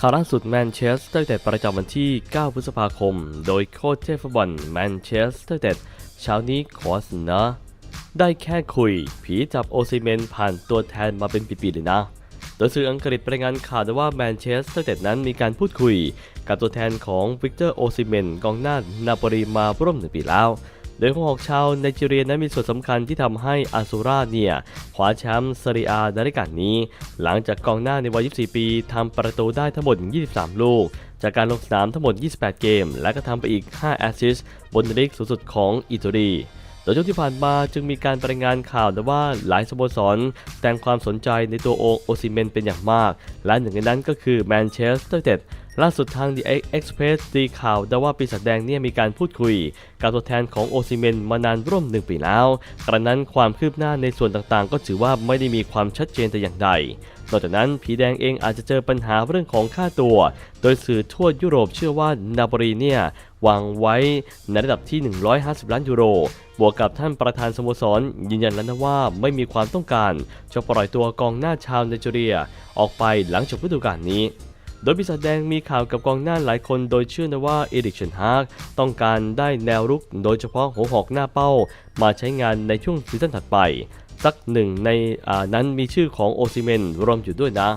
ข่าวล่าสุดแมนเชสเตอร์เต็ดประจำวันที่ 9 พฤษภาคม โดยโค้ชเทฟบอลแมนเชสเตอร์เต็ดเช้านี้ขอเสนอได้แค่คุย ผีจับโอซิเมนผ่านตัวแทนมาเป็นปีๆเลยนะ โดยสื่ออังกฤษรายงานข่าวว่าแมนเชสเตอร์เต็ดนั้นมีการพูดคุย กับตัวแทนของวิกเตอร์โอซิเมนกองหน้านาโปลีมาร่วมหนึ่งปีแล้ว โดยผู้หอกชาวไนจีเรียนั้นมีส่วนสำคัญที่ทำให้อาซูราเนี่ยคว้าแชมป์ซาริอาในรายการนี้ หลังจากกองหน้าในวัย 24 ปีทำประตูได้ทั้งหมด 23 ลูก จากการลงสนามทั้งหมด 28 เกม และก็ทำไปอีก 5 แอสซิสต์บนลีกสูงสุดของอิตาลีโดยช่วงที่ผ่านมาจึงมีการรายงานข่าวนะว่าหลายสโมสรแสดงความสนใจในตัวโอโอซิเมนเป็นอย่างมาก และหนึ่งในนั้นก็คือแมนเชสเตอร์ยูไนเต็ด ล่าสุดทาง The Express ตีข่าวได้ว่าปีศาจแดงเนี่ยมีการพูดคุย กับตัวแทนของโอซิเมนมานานร่วมหนึ่งปีแล้ว กระนั้นความคืบหน้าในส่วนต่างๆ ก็ถือว่าไม่ได้มีความชัดเจนแต่อย่างใด นอกจากนั้นผีแดงเองอาจจะเจอปัญหาเรื่องของค่าตัว โดยสื่อทั่วยุโรปเชื่อว่านาโปลีเนี่ยวางไว้ในระดับที่ 150 ล้านยูโร บวกกับท่านประธานสโมสร ยืนยันแล้วนะว่าไม่มีความต้องการจะปล่อยตัวกองหน้าชาวไนจีเรีย ออกไปหลังจบฤดูกาลนี้ โดยปีศาจแดงมีข่าวกับกองหน้าหลายคนโดยเชื่อนะว่าเอริกเชนฮากต้องการได้แนวรุกโดยเฉพาะหัวหอกหน้าเป้า มาใช้งานในช่วงซีซั่นถัดไป สักหนึ่งในนั้นมีชื่อของโอซิเมนรวมอยู่ด้วยนะ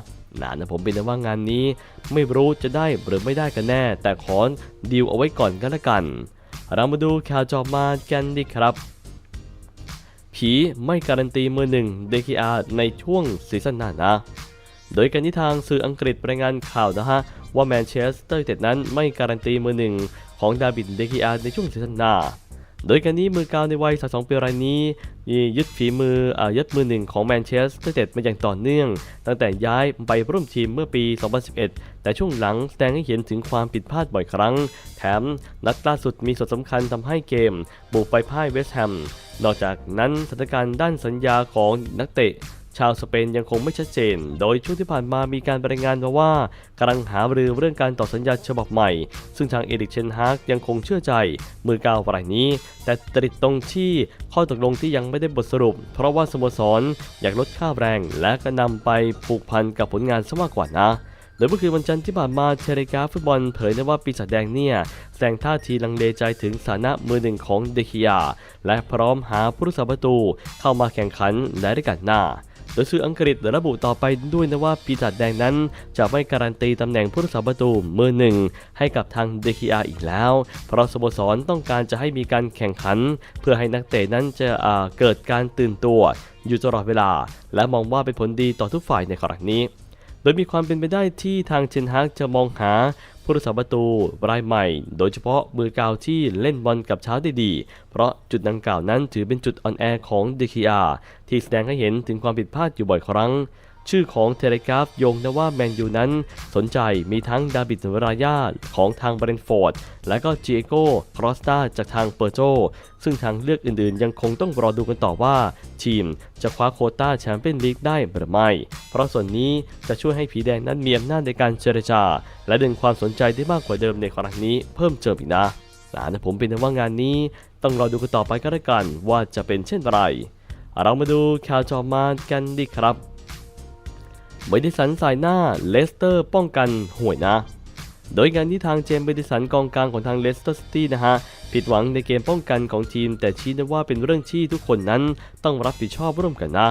นะนะผมเป็นนะว่างานนี้ ไม่รู้จะได้หรือไม่ได้กันแน่ แต่ขอดีลเอาไว้ก่อนกันละกัน เรามาดูข่าวจอบมากันดีครับ ผีไม่การันตีมือหนึ่ง DKR ในช่วงซีซั่นหน้านะ โดยการที่ทางสื่ออังกฤษรายงานข่าวนะฮะ ว่าแมนเชสเตอร์ยูไนเต็ดนั้นไม่การันตีมือหนึ่งของดาบิดเดกิอาในช่วงซีซั่นหน้า โดยการนี้มือกาวในวัย 32 ปีรายนี้ยึดฝีมืออายึดมือหนึ่งของแมนเชสเตอร์ยูไนเต็ดมาอย่างต่อเนื่อง ตั้งแต่ย้ายไปร่วมทีมเมื่อปี 2011 แต่ช่วงหลังแสดงให้เห็นถึงความผิดพลาดบ่อยครั้ง แถมนัดล่าสุดมีส่วนสำคัญทำให้เกม บุกไปพ่ายเวสต์แฮมนอกจากนั้นสถานการณ์ด้านสัญญาของนักเตะ ชาวสเปนยังคงไม่ชัดเจน โดยช่วงที่ผ่านมามีการรายงานมาว่ากำลังหารือเรื่องการต่อสัญญาฉบับใหม่ ซึ่งทางเอริกเชนฮากยังคงเชื่อใจ มือกาวรายนี้ แต่ติดตรงที่ข้อตกลงที่ยังไม่ได้บทสรุป เพราะว่าสโมสรอยากลดค่าแรง และก็นำไปผูกพันกับผลงานซะมากกว่านะโดยเมื่อคืนวันจันทร์ที่ผ่านมาเทเลกาฟุตบอลเผยนะว่าปีศาจแดงเนี่ยแสดงท่าทีลังเลใจถึงสถานะมือหนึ่งของเดคิยา และพร้อมหาผู้รักษาประตูเข้ามาแข่งขันในรายการหน้า โดยสื่ออังกฤษระบุต่อไปด้วยนะว่าปีศาจแดงนั้น จะไม่การันตีตำแหน่งผู้รักษาประตูมือหนึ่งให้กับทางเดคิอาอีกแล้ว เพราะสโมสรต้องการจะให้มีการแข่งขัน เพื่อให้นักเตะนั้นจะเกิดการตื่นตัวอยู่ตลอดเวลา และมองว่าเป็นผลดีต่อทุกฝ่ายในครั้งนี้ โดยมีความเป็นไปได้ที่ทางเชนฮากจะมองหา ผู้รักษาประตูรายใหม่ โดยเฉพาะมือกาวที่เล่นบอลกับเช้าได้ดี เพราะจุดดังกล่าวนั้นถือเป็นจุดอ่อนแอของเดคิอาที่แสดงให้เห็นถึงความผิดพลาดอยู่บ่อยครั้ง ชื่อของเทเลกราฟโยงนะว่าแมนยูนั้น สนใจมีทั้งดาบิดรายาของทางเบรนฟอร์ด และก็จิเอโกครอสตาจากทางเปอร์โจ ซึ่งทางเลือกอื่นๆ ยังคงต้องรอดูกันต่อว่า ทีมจะคว้าโคต้าแชมเปี้ยนลีกได้หรือไม่ เพราะส่วนนี้จะช่วยให้ผีแดงนั้นมีอำนาจในการเจรจา และดึงความสนใจได้มากกว่าเดิมในครั้งนี้เพิ่มเติมอีกนะนะผมเป็นว่างานนี้ต้องรอดูกันต่อไปก็แล้วกันว่าจะเป็นเช่นไรเรามาดูข่าวจอมานกันดีครับ เบดิสันสายหน้าเลสเตอร์ป้องกันห่วยนะ โดยการที่ทางเจมส์เบดิสันกองกลางของทางเลสเตอร์ซิตี้นะฮะผิดหวังในเกมป้องกันของทีม แต่ชี้นะว่าเป็นเรื่องที่ทุกคนนั้นต้องรับผิดชอบร่วมกันนะ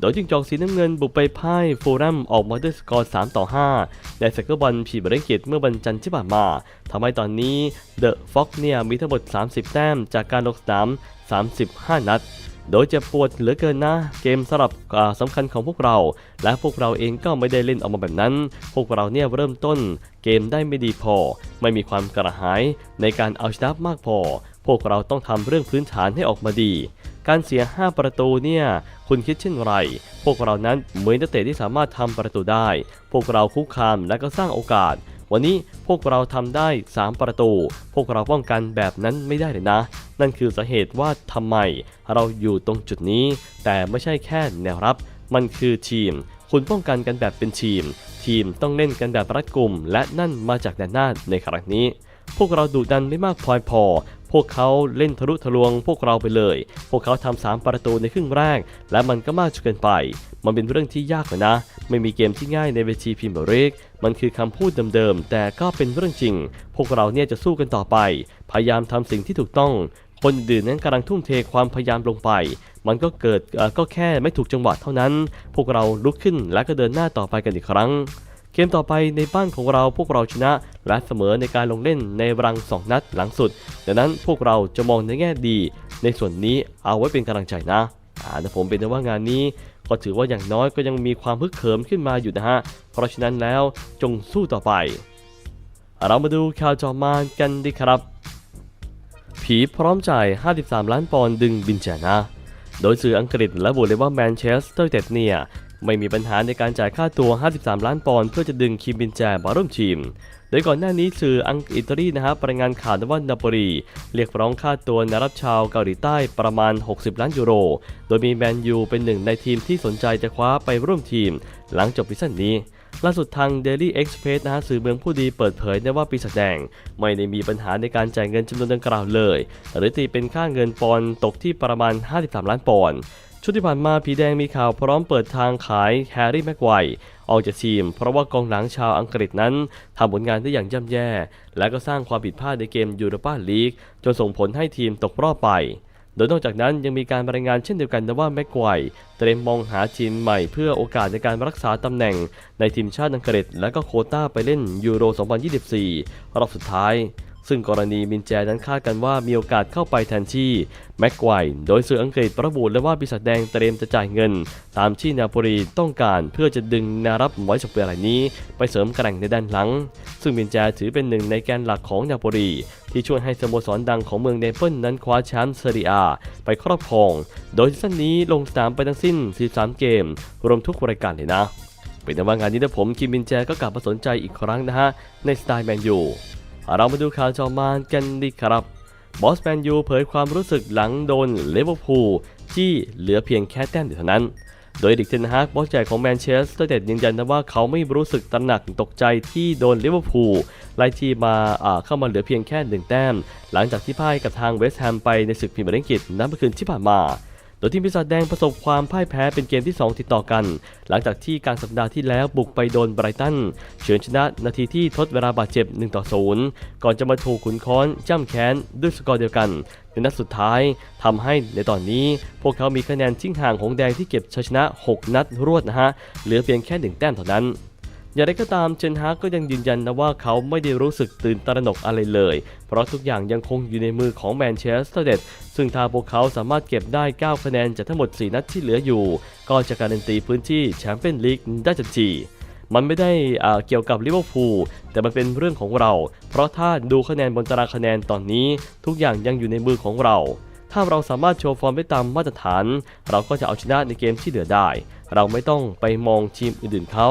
โดยจิงจอกสีน้ำเงินบุกไปพ่ายโฟรัมออกมาด้วยสกอร์ 3 ต่อ 5 ในสกอร์บอลผีบริเกตเมื่อวันจันทร์ที่ผ่านมาทำให้ตอนนี้เดอะฟ็อกเนี่ยมีทั้งหมด 30 แต้มจากการลงสนาม 35 นัด โดยเจะปวดเหลือเกินนะ เกมสำหรับอ่าสำคัญของพวกเรา และพวกเราเองก็ไม่ได้เล่นออกมาแบบนั้น พวกเราเนี่ยเริ่มต้น เกมได้ไม่ดีพอ ไม่มีความกระหายในการเอาชนะมากพอ พวกเราต้องทำเรื่องพื้นฐานให้ออกมาดี การเสีย 5 ประตูเนี่ยคุณคิดเช่นไร พวกเรานั้นเหมือนนักเตะที่สามารถทำประตูได้ พวกเราคุกคามและก็สร้างโอกาส วันนี้พวกเราทำได้ 3 ประตู พวกเราป้องกันแบบนั้นไม่ได้เลยนะ นั่นคือสาเหตุว่าทำไมเราอยู่ตรงจุดนี้ แต่ไม่ใช่แค่แนวรับ มันคือทีม คุณป้องกันกันแบบเป็นทีม ทีมต้องเล่นกันแบบรัดกุมและนั่นมาจากแดนหน้าในครั้งนี้พวกเราดุดันไม่มากพอพอ พวกเขาเล่นทะลุทะลวงพวกเราไปเลย พวกเขาทำสามประตูในครึ่งแรก และมันก็มากจนเกินไป มันเป็นเรื่องที่ยากเลยนะ ไม่มีเกมที่ง่ายในเวทีพรีเมียร์ลีกมันคือคำพูดเดิมๆ แต่ก็เป็นเรื่องจริง พวกเราเนี่ยจะสู้กันต่อไป พยายามทำสิ่งที่ถูกต้อง คนอื่นนั้นกำลังทุ่มเทความพยายามลงไป มันก็เกิดก็แค่ไม่ถูกจังหวะเท่านั้น พวกเราลุกขึ้นและก็เดินหน้าต่อไปกันอีกครั้ง กมต่อไปในบ้านของเราพวกเราชนะ และเสมอในการลงเล่นในรัง2นัดหลังสุด ดังนั้นพวกเราจะมองในแง่ดี ในส่วนนี้เอาไว้เป็นกำลังใจนะอ่าแต่ผมเป็นแต่ว่างานนี้ก็ถือว่าอย่างน้อยก็ยังมีความฮึกเหิมขึ้นมาอยู่นะฮะ เพราะฉะนั้นแล้วจงสู้ต่อไป เรามาดูข่าวจอมานกันดีครับ ผีพร้อมจ่าย 53 ล้านปอนด์ดึงบินแจนะ โดยสื่ออังกฤษระบุเลยว่าแมนเชสเตอร์ยูไนเต็ดเนี่ย ไม่มีปัญหาในการจ่ายค่าตัว 53 ล้านปอนด์เพื่อจะดึงคิมบินแจมาร่วมทีม โดยก่อนหน้านี้สื่ออังกฤษอิตาลีนะฮะรายงานข่าวว่านาโปลีเรียกร้องค่าตัวนักรับชาวเกาหลีใต้ประมาณ 60 ล้านยูโร โดยมีแมนยูเป็นหนึ่งในทีมที่สนใจจะคว้าไปร่วมทีม หลังจบซีซั่นนี้ล่าสุดทาง Daily Express นะฮะสื่อเมืองผู้ดีเปิดเผยได้ว่าปีศาจแดง ไม่ได้มีปัญหาในการจ่ายเงินจำนวนดังกล่าวเลย หรือตีเป็นค่าเงินปอนด์ตกที่ประมาณ 53 ล้านปอนด์ ช่วงที่ผ่านมาผีแดงมีข่าวพร้อมเปิดทางขายแฮร์รี่แม็กไกว์ออกจากทีม เพราะว่ากองหลังชาวอังกฤษนั้นทำผลงานได้อย่างย่ำแย่ และก็สร้างความผิดพลาดในเกมยูโรปาลีก จนส่งผลให้ทีมตกรอบไป โดยนอกจากนั้นยังมีการรายงานเช่นเดียวกันนะว่าแม็กไกวเตรียมมองหาทีมใหม่เพื่อโอกาสในการรักษาตำแหน่ง ในทีมชาติอังกฤษ และก็โคต้าไปเล่นยูโร 2024 รอบสุดท้าย ซึ่งกรณีมินแจนั้นคาดกันว่ามีโอกาสเข้าไปแทนที่แม็กไกว์โดยสื่ออังกฤษประบุเลยว่าปีศาจแดงเตรียมจะจ่ายเงิน ตามที่นาโปลีต้องการเพื่อจะดึงนารับไว้จากเปรายนี้ ไปเสริมแกร่งในด้านหลัง ซึ่งมินแจถือเป็นหนึ่งในแกนหลักของนาโปลีที่ช่วยให้สโมสรดังของเมืองเนเปิลนั้นคว้าแชมป์เซเรียไปครอบครอง โดยซีซั่นนี้ลงสนามไปทั้งสิ้น 13 เกม รวมทุกรายการเลยนะเป็นแต่ว่างานนี้นะผมคิมมินแจก็กลับมาสนใจอีกครั้งนะฮะในสไตล์แมนยู เรามาดูข่าวจอมานกันดีครับ บอสแมนยูเผยความรู้สึกหลังโดนเลเวอร์พูลจี้เหลือเพียงแค่แต้มเดียวเท่านั้น โดยดิกเทนฮากบอสใหญ่ของแมนเชสเตอร์เต็ดยืนยันนะว่าเขาไม่รู้สึกตระหนักตกใจที่โดนลิเวอร์พูลไล่ที่มาเข้ามาเหลือเพียงแค่หนึ่งแต้ม หลังจากที่พ่ายกับทางเวสต์แฮมไปในศึกพรีเมียร์ลีกอังกฤษนัดเมื่อคืนที่ผ่านมา โดยทีมปีศาจแดงประสบความพ่ายแพ้เป็นเกมที่ 2 ติดต่อกัน หลังจากที่กลางสัปดาห์ที่แล้วบุกไปโดนไบรตันเฉือนชนะนาทีที่ทดเวลาบาดเจ็บ1ต่อ0ก่อนจะมาถูกขุนค้อนจ้ำแค้นด้วยสกอร์เดียวกันในนัดสุดท้ายทำให้ในตอนนี้ พวกเขามีคะแนนทิ้งห่างของแดงที่เก็บชัยชนะ 6 นัดรวดนะฮะเหลือเพียงแค่ 1 แต้มเท่านั้น อย่างไรก็ตามเจนฮากก็ยังยืนยันนะว่าเขาไม่ได้รู้สึกตื่นตระหนกอะไรเลย เพราะทุกอย่างยังคงอยู่ในมือของแมนเชสเตอร์เดดซึ่งถ้าพวกเขาสามารถเก็บได้ 9 คะแนนจากทั้งหมด 4 นัดที่เหลืออยู่ ก็จะการันตีพื้นที่แชมเปี้ยนลีกได้ทันทีมันไม่ได้อ่าเกี่ยวกับลิเวอร์พูลแต่มันเป็นเรื่องของเรา เพราะถ้าดูคะแนนบนตารางคะแนนตอนนี้ ทุกอย่างยังอยู่ในมือของเรา ถ้าเราสามารถโชว์ฟอร์มได้ตามมาตรฐาน เราก็จะเอาชนะในเกมที่เหลือได้ เราไม่ต้องไปมองทีมอื่นๆเขา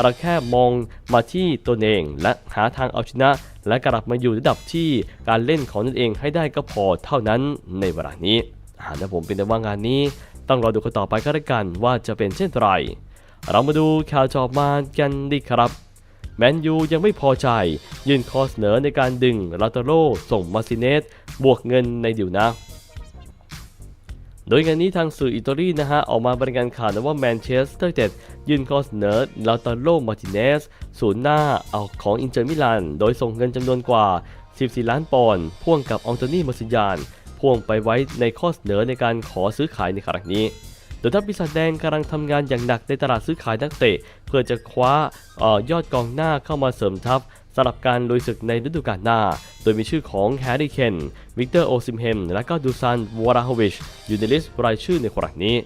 เราแค่มองมาที่ตัวเองและหาทางเอาชนะ และกลับมาอยู่ระดับที่การเล่นของตนเองให้ได้ก็พอเท่านั้นในเวลานี้อ่านะผมเป็นแต่ว่างานนี้ ต้องรอดูกันต่อไปก็แล้วกันว่าจะเป็นเช่นไร เรามาดูข่าวจอบมากันดีครับแมนยูยังไม่พอใจ ยื่นข้อเสนอในการดึงลาตาโรส่งมาซิเนสบวกเงินในดิวนะ โดยงานนี้ทางสื่ออิตาลีนะฮะออกมาบรายงานข่าวนะว่าแมนเชสเตอร์ยูไนเต็ดยื่นข้อเสนอลาตาโรมาร์ติเนสศูนย์หน้าเอาของอินเตอร์มิลานโดยส่งเงินจำนวนกว่า 14 ล้านปอนด์พ่วงกับอองโตนีมาซิยาน พ่วงไปไว้ในข้อเสนอในการขอซื้อขายในครั้งนี้โดยทัพปีศาจแดงกำลังทำงานอย่างหนักในตลาดซื้อขายนักเตะ เพื่อจะคว้าออยอดกองหน้าเข้ามาเสริมทัพ สำหรับการลุยศึกในฤดูกาลหน้า โดยมีชื่อของแฮร์รี่เคน วิกเตอร์โอซิมเฮม และก็ดูซานวอราโฮวิช อยู่ในลิสต์รายชื่อในครั้งนี้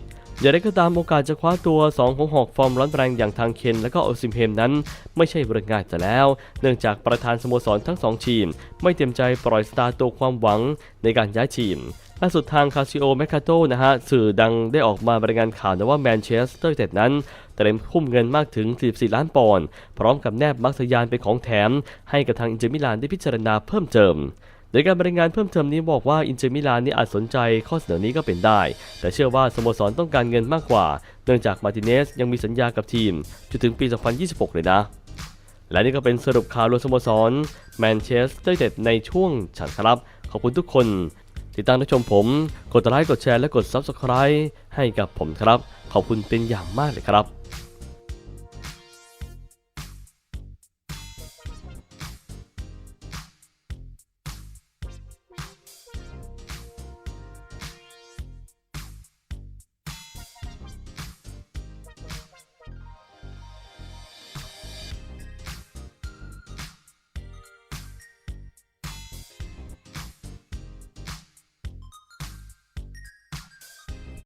อย่างไรก็ตามโอกาสจะคว้าตัว2ของ6ฟอร์มร้อนแรงอย่างทางเคนและก็โอซิมเฮมนั้น ไม่ใช่เรื่องง่ายแต่แล้ว เนื่องจากประธานสโมสรทั้ง 2 ทีม ไม่เต็มใจปล่อยสตาร์ตัวความหวังในการย้ายทีมล่าสุดทางคาซิโอแมคคาโตนะฮะสื่อดังได้ออกมารายงานข่าวนะว่าแมนเชสเตอร์ยูไนเต็ดนั้นเตรียมคุ้มเงินมากถึง 44 ล้านปอนด์พร้อมกับแนบมักสยานเป็นของแถม ให้กับทางอินเตอร์มิลานได้พิจารณาเพิ่มเติม โดยการบรรยายงานเพิ่มเติมนี้บอกว่าอินเตอร์มิลานนี่อาจสนใจข้อเสนอนี้ก็เป็นได้ แต่เชื่อว่าสโมสรต้องการเงินมากกว่า เนื่องจากมาติเนสยังมีสัญญากับทีมจนถึงปี 2026 เลยนะ และนี่ก็เป็นสรุปข่าวรวมสโมสรแมนเชสเตอร์ยูไนเต็ดในช่วงฉันครับ ขอบคุณทุกคน ติดตามรับชมผม กดไลค์กดแชร์และกด Subscribe ให้กับผมครับ ขอบคุณเป็นอย่างมากเลยครับ